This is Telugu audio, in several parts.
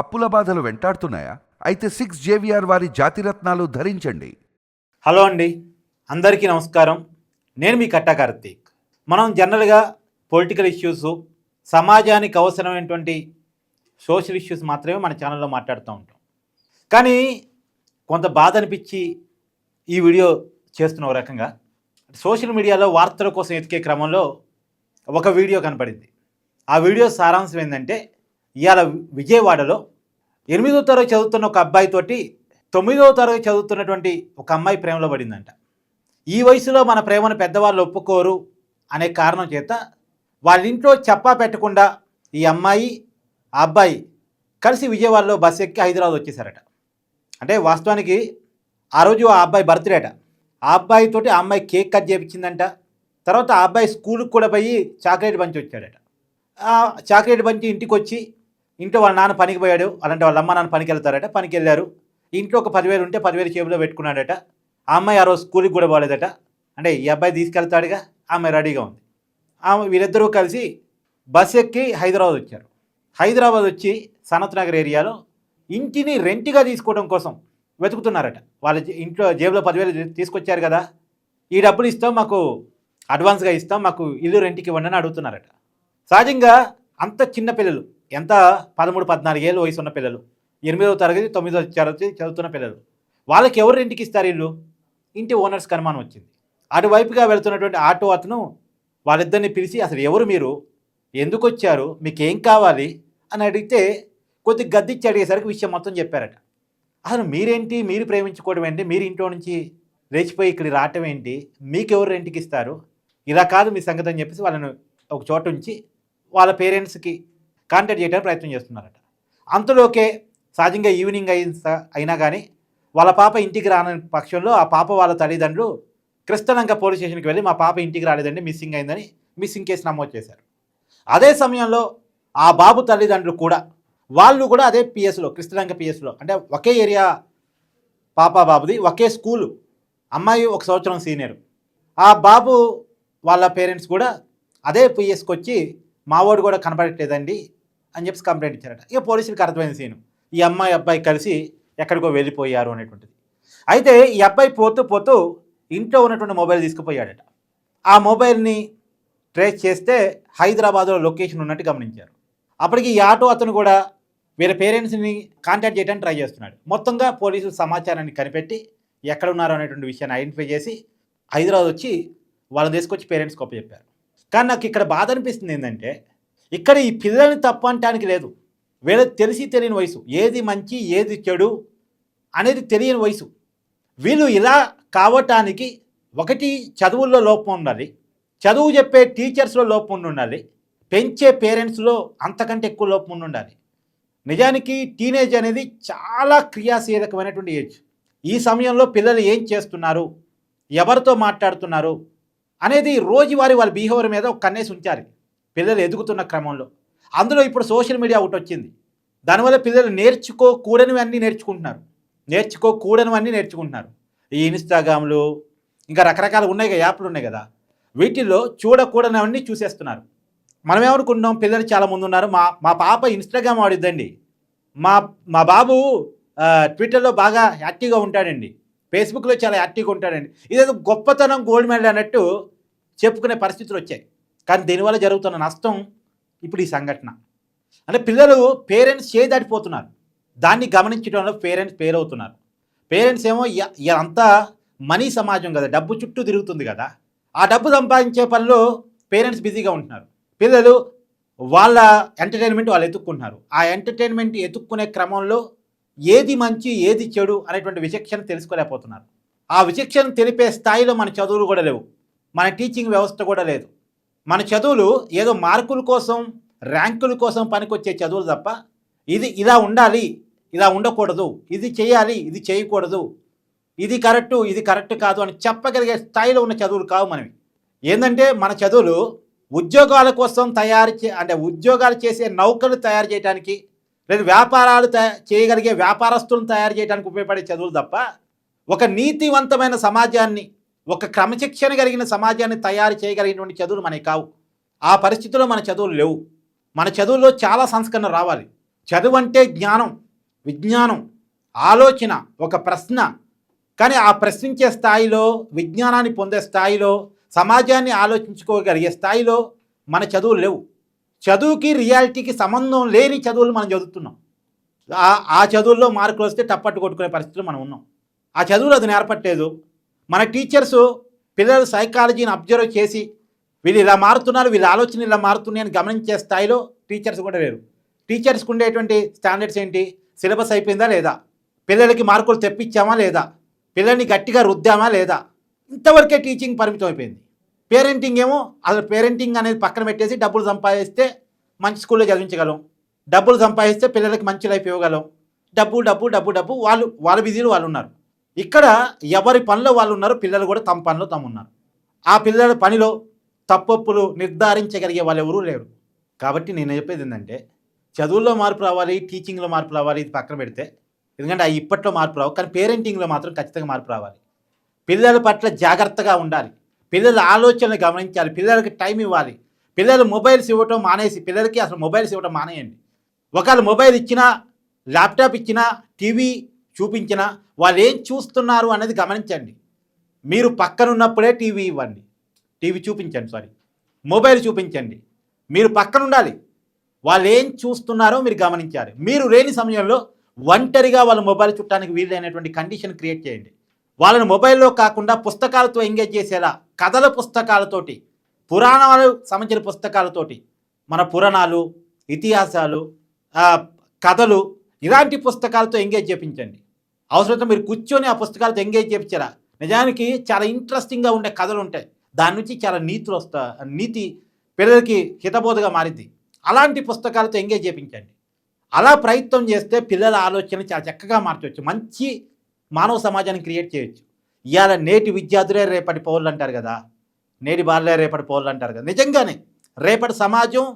అప్పుల బాధలు వెంటాడుతున్నాయా? అయితే సిక్స్ జేవిఆర్ వారి జాతిరత్నాలు ధరించండి. హలో అండి. అందరికీ నమస్కారం. నేను మీ కట్టా కార్తీక్. మనం జనరల్గా పొలిటికల్ ఇష్యూస్ సమాజానికి అవసరమైనటువంటి సోషల్ ఇష్యూస్ మాత్రమే మన ఛానల్లో మాట్లాడుతూ ఉంటాం. కానీ కొంత బాధ అనిపించి ఈ వీడియో చేస్తున్న ఒక రకంగా సోషల్ మీడియాలో వార్తల కోసం ఎతికే క్రమంలో ఒక వీడియో కనపడింది. ఆ వీడియో సారాంశం ఏంటంటే ఇవాళ విజయవాడలో ఎనిమిదో తరగతి చదువుతున్న ఒక అబ్బాయితోటి తొమ్మిదవ తరగతి చదువుతున్నటువంటి ఒక అమ్మాయి ప్రేమలో పడిందంట. ఈ వయసులో మన ప్రేమను పెద్దవాళ్ళు ఒప్పుకోరు అనే కారణం చేత వాళ్ళ ఇంట్లో చెప్పా పెట్టకుండా ఈ అమ్మాయి ఆ అబ్బాయి కలిసి విజయవాడలో బస్ ఎక్కి హైదరాబాద్ వచ్చేసారట. అంటే వాస్తవానికి ఆ రోజు ఆ అబ్బాయి బర్త్డేట ఆ అబ్బాయితోటి ఆ అమ్మాయి కేక్ కట్ చేయించిందంట తర్వాత ఆ అబ్బాయి స్కూల్కి కూడా పోయి చాక్లెట్ బంచి వచ్చాడట. ఆ చాక్లెట్ బంచి ఇంటికి వచ్చి ఇంట్లో వాళ్ళ నాన్న పనికి పోయాడు అలాంటి వాళ్ళ అమ్మ నాన్న పనికి వెళ్తారట పనికి వెళ్ళారు. ఇంట్లో ఒక పదివేలు ఉంటే పదివేలు చేబులో పెట్టుకున్నాడట. ఆ అమ్మాయి ఆ రోజు స్కూల్కి కూడా పోలేదట. అంటే ఈ అబ్బాయి తీసుకెళ్తాడుగా ఆమె రెడీగా ఉంది. ఆమె వీరిద్దరూ కలిసి బస్ ఎక్కి హైదరాబాద్ వచ్చారు. హైదరాబాద్ వచ్చి సనత్ నగర్ ఏరియాలో ఇంటిని రెంట్గా తీసుకోవడం కోసం వెతుకుతున్నారట. వాళ్ళ ఇంట్లో జేబులో పదివేలు తీసుకొచ్చారు కదా. ఈ డబ్బులు ఇస్తాం మాకు అడ్వాన్స్గా ఇస్తాం మాకు ఇల్లు రెంట్కి ఇవ్వండి అని అడుగుతున్నారట. సహజంగా అంత చిన్న పిల్లలు ఎంత? పదమూడు పద్నాలుగు ఏళ్ళు వయసు ఉన్న పిల్లలు. ఎనిమిదవ తరగతి తొమ్మిదవ తరగతి చదువుతున్న పిల్లలు. వాళ్ళకి ఎవరు ఇంటికి ఇస్తారు ఇల్లు? ఇంటి ఓనర్స్ కనుమానం వచ్చింది. అటువైపుగా వెళ్తున్నటువంటి ఆటో అతను వాళ్ళిద్దరిని పిలిచి అసలు ఎవరు మీరు? ఎందుకు వచ్చారు? మీకు ఏం కావాలి? అని అడిగితే కొద్ది గద్దిచ్చి అడిగేసరికి విషయం మొత్తం చెప్పారట. అసలు మీరేంటి? మీరు ప్రేమించుకోవడం ఏంటి? మీరు ఇంట్లో నుంచి లేచిపోయి ఇక్కడ రావటం ఏంటి? మీకు ఎవరు రెంట్కి ఇస్తారు? ఇలా కాదు మీ సంగతి అని చెప్పేసి వాళ్ళని ఒక చోట ఉంచి వాళ్ళ పేరెంట్స్కి కాంటాక్ట్ చేయడానికి ప్రయత్నం చేస్తున్నారట. అంతలోకే సహజంగా ఈవినింగ్ అయిన స- అయినా కానీ వాళ్ళ పాప ఇంటికి రాని పక్షంలో ఆ పాప వాళ్ళ తల్లిదండ్రులు క్రిస్తలంక పోలీస్ స్టేషన్కి వెళ్ళి మా పాప ఇంటికి రాలేదండి మిస్సింగ్ అయిందని మిస్సింగ్ కేసు నమోదు చేశారు. అదే సమయంలో ఆ బాబు తల్లిదండ్రులు కూడా వాళ్ళు కూడా అదే పిఎస్లో క్రిస్తలంక పిఎస్లో అంటే ఒకే ఏరియా పాప బాబుది ఒకే స్కూలు అమ్మాయి ఒక సంవత్సరం సీనియర్. ఆ బాబు వాళ్ళ పేరెంట్స్ కూడా అదే పిఎస్కి వచ్చి మావోడు కూడా కనపడట్లేదండి అని చెప్పి కంప్లైంట్ ఇచ్చారట. ఇక పోలీసులకు అర్థమైన సీను. ఈ అమ్మాయి అబ్బాయి కలిసి ఎక్కడికో వెళ్ళిపోయారు అనేటువంటిది. అయితే ఈ అబ్బాయి పోతూ పోతూ ఇంట్లో ఉన్నటువంటి మొబైల్ తీసుకుపోయాడట. ఆ మొబైల్ని ట్రేస్ చేస్తే హైదరాబాద్లో లొకేషన్ ఉన్నట్టు గమనించారు. అప్పటికి ఈ ఆటో అతను కూడా వీళ్ళ పేరెంట్స్ని కాంటాక్ట్ చేయడానికి ట్రై చేస్తున్నాడు. మొత్తంగా పోలీసులు సమాచారాన్ని కనిపెట్టి ఎక్కడ ఉన్నారు అనేటువంటి విషయాన్ని ఐడెంటిఫై చేసి హైదరాబాద్ వచ్చి వాళ్ళని తీసుకొచ్చి పేరెంట్స్కి చెప్పారు కానీ నాకు ఇక్కడ బాధ అనిపిస్తుంది ఏంటంటే ఇక్కడ ఈ పిల్లల్ని తప్ప అంటానికి లేదు. వీళ్ళకి తెలిసి తెలియని వయసు. ఏది మంచి ఏది చెడు అనేది తెలియని వయసు. వీళ్ళు ఇలా కావటానికి ఒకటి చదువుల్లో లోపం ఉండాలి. చదువు చెప్పే టీచర్స్లో లోపం ఉండి ఉండాలి. పెంచే పేరెంట్స్లో అంతకంటే ఎక్కువ లోపం ఉండి ఉండాలి. నిజానికి టీనేజ్ అనేది చాలా క్రియాశీలకమైనటువంటి ఏజ్. ఈ సమయంలో పిల్లలు ఏం చేస్తున్నారు? ఎవరితో మాట్లాడుతున్నారు? అనేది రోజువారీ వాళ్ళ బిహేవియర్ మీద ఒక కన్నేసి ఉంచాలి. పిల్లలు ఎదుగుతున్న క్రమంలో. అందులో ఇప్పుడు సోషల్ మీడియా ఒకటి వచ్చింది. దానివల్ల పిల్లలు నేర్చుకోకూడనివి అన్నీ నేర్చుకుంటున్నారు. నేర్చుకోకూడనివన్నీ నేర్చుకుంటున్నారు. ఈ ఇన్స్టాగ్రామ్లు ఇంకా రకరకాల ఉన్నాయి కదా యాప్లు ఉన్నాయి కదా. వీటిల్లో చూడకూడనివన్నీ చూసేస్తున్నారు. మనం ఏమనుకుంటున్నాం పిల్లలు చాలా ముందు ఉన్నారు మా మా పాప ఇన్స్టాగ్రామ్ ఆడిద్దండి. మా మా బాబు ట్విట్టర్లో బాగా యాక్టివ్గా ఉంటాడండి. ఫేస్బుక్లో చాలా యాక్టివ్గా ఉంటాడండి. ఇదేదో గొప్పతనం గోల్డ్ మెడల్ అన్నట్టు చెప్పుకునే పరిస్థితులు వచ్చాయి కానీ దీనివల్ల జరుగుతున్న నష్టం ఇప్పుడు ఈ సంఘటన. అంటే పిల్లలు పేరెంట్స్ చేయి దాటిపోతున్నారు దాన్ని గమనించడంలో పేరెంట్స్ పేరవుతున్నారు. పేరెంట్స్ ఏమో ఇ- మనీ సమాజం కదా డబ్బు చుట్టూ తిరుగుతుంది కదా. ఆ డబ్బు సంపాదించే పనిలో పేరెంట్స్ బిజీగా ఉంటున్నారు. పిల్లలు వాళ్ళ ఎంటర్టైన్మెంట్ వాళ్ళు ఎత్తుక్కుంటున్నారు. ఆ ఎంటర్టైన్మెంట్ ఎత్తుక్కునే క్రమంలో ఏది మంచి ఏది చెడు అనేటువంటి విచక్షణ తెలుసుకోలేకపోతున్నారు. ఆ విచక్షణ తెలిపే స్థాయిలో మన చదువులు కూడా లేవు. మన టీచింగ్ వ్యవస్థ కూడా లేదు. మన చదువులు ఏదో మార్కుల కోసం ర్యాంకుల కోసం పనికొచ్చే చదువులు తప్ప ఇది ఇలా ఉండాలి ఇలా ఉండకూడదు ఇది చేయాలి ఇది చేయకూడదు ఇది కరెక్టు ఇది కరెక్ట్ కాదు అని చెప్పగలిగే స్థాయిలో ఉన్న చదువులు కావు మనవి. ఏంటంటే మన చదువులు ఉద్యోగాల కోసం తయారు చే అంటే ఉద్యోగాలు చేసే నౌకలు తయారు చేయడానికి లేదా వ్యాపారాలు చేయగలిగే వ్యాపారస్తులను తయారు చేయడానికి ఉపయోగపడే చదువులు తప్ప ఒక నీతివంతమైన సమాజాన్ని ఒక క్రమశిక్షణ కలిగిన సమాజాన్ని తయారు చేయగలిగినటువంటి చదువులు మనకి కావు. ఆ పరిస్థితిలో మన చదువులు లేవు. మన చదువుల్లో చాలా సంస్కరణ రావాలి. చదువు అంటే జ్ఞానం విజ్ఞానం ఆలోచన ఒక ప్రశ్న. కానీ ఆ ప్రశ్నించే స్థాయిలో విజ్ఞానాన్ని పొందే స్థాయిలో సమాజాన్ని ఆలోచించుకోగలిగే స్థాయిలో మన చదువులు లేవు. చదువుకి రియాలిటీకి సంబంధం లేని చదువులు మనం చదువుతున్నాం. ఆ- చదువుల్లో మార్కులు వస్తే టప్పట్టు కొట్టుకునే పరిస్థితులు మనం ఉన్నాం. ఆ చదువులు అది నేర్పట్లేదు. మన టీచర్స్ పిల్లల సైకాలజీని అబ్జర్వ్ చేసి వీళ్ళు ఇలా మారుతున్నారు వీళ్ళ ఆలోచన ఇలా మారుతున్నాయి అని గమనించే స్థాయిలో టీచర్స్ కూడా లేరు. టీచర్స్కి ఉండేటువంటి స్టాండర్డ్స్ ఏంటి? సిలబస్ అయిపోయిందా లేదా? పిల్లలకి మార్కులు తెప్పించామా లేదా? పిల్లల్ని గట్టిగా రుద్దామా లేదా? ఇంతవరకే టీచింగ్ పరిమితం అయిపోయింది. పేరెంటింగ్ ఏమో అసలు పేరెంటింగ్ అనేది పక్కన పెట్టేసి డబ్బులు సంపాదిస్తే మంచి స్కూల్లో చదివించగలం. డబ్బులు సంపాదిస్తే పిల్లలకి మంచి లైఫ్ ఇవ్వగలం. డబ్బు డబ్బు డబ్బు డబ్బు వాళ్ళు వాళ్ళ బిజీలు వాళ్ళు ఉన్నారు. ఇక్కడ ఎవరి పనిలో వాళ్ళు ఉన్నారు పిల్లలు కూడా తమ పనిలో తాము ఉన్నారు. ఆ పిల్లల పనిలో తప్పప్పులు నిర్ధారించగలిగే వాళ్ళు ఎవరూ లేరు. కాబట్టి నేను చెప్పేది ఏంటంటే చదువుల్లో మార్పు రావాలి టీచింగ్లో మార్పు రావాలి ఇది పక్కన పెడితే ఎందుకంటే ఆ ఇప్పట్లో మార్పు రావు కానీ పేరెంటింగ్లో మాత్రం ఖచ్చితంగా మార్పు రావాలి. పిల్లల పట్ల జాగ్రత్తగా ఉండాలి. పిల్లల ఆలోచనలు గమనించాలి పిల్లలకి టైం ఇవ్వాలి. పిల్లలు మొబైల్స్ ఇవ్వటం మానేసి పిల్లలకి అసలు మొబైల్స్ ఇవ్వటం మానేయండి. ఒకవేళ మొబైల్ ఇచ్చినా ల్యాప్టాప్ ఇచ్చినా టీవీ చూపించినా వాళ్ళు ఏం చూస్తున్నారు అనేది గమనించండి. మీరు పక్కనున్నప్పుడే టీవీ ఇవ్వండి. టీవీ చూపించండి సారీ. మొబైల్ చూపించండి. మీరు పక్కన ఉండాలి వాళ్ళు ఏం చూస్తున్నారో మీరు గమనించాలి. మీరు లేని సమయంలో ఒంటరిగా వాళ్ళ మొబైల్ చుట్టానికి వీలైనటువంటి కండిషన్ క్రియేట్ చేయండి. వాళ్ళని మొబైల్లో కాకుండా పుస్తకాలతో ఎంగేజ్ చేసేలా కథల పుస్తకాలతోటి పురాణాలు సంబంధించిన పుస్తకాలతోటి మన పురాణాలు ఇతిహాసాలు కథలు ఇలాంటి పుస్తకాలతో ఎంగేజ్ చేయించండి అవసరమైతే మీరు కూర్చొని ఆ పుస్తకాలతో ఎంగేజ్ చేయించారా నిజానికి చాలా ఇంట్రెస్టింగ్గా ఉండే కథలు ఉంటాయి దాని నుంచి చాలా నీతులు వస్తా నీతి పిల్లలకి హితబోధగా మారింది అలాంటి పుస్తకాలతో ఎంగేజ్ చేయించండి అలా ప్రయత్నం చేస్తే పిల్లల ఆలోచన చాలా చక్కగా మార్చవచ్చు. మంచి మానవ సమాజాన్ని క్రియేట్ చేయొచ్చు. ఇవాళ నేటి విద్యార్థులే రేపటి పౌరులు అంటారు కదా. నేటి బాలలే రేపటి పౌరులు అంటారు కదా. నిజంగానే రేపటి సమాజం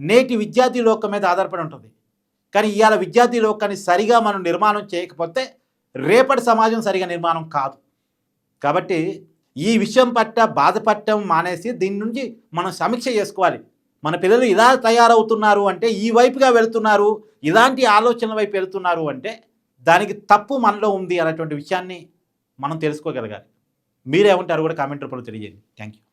నేటి విద్యార్థి లోకం మీద ఆధారపడి ఉంటుంది. కానీ ఇవాళ విద్యార్థి లోకాన్ని సరిగా మనం నిర్మాణం చేయకపోతే రేపటి సమాజం సరిగా నిర్మాణం కాదు. కాబట్టి ఈ విషయం పట్ల బాధపడటం మానేసి దీని నుంచి మనం సమీక్ష చేసుకోవాలి. మన పిల్లలు ఇలా తయారవుతున్నారు అంటే ఈ వైపుగా వెళుతున్నారు ఇలాంటి ఆలోచనల వైపు వెళుతున్నారు అంటే దానికి తప్పు మనలో ఉంది అనేటువంటి విషయాన్ని మనం తెలుసుకోగలగాలి. మీరేమంటారు కూడా కామెంట్ రూపంలో తెలియజేయండి. Thank you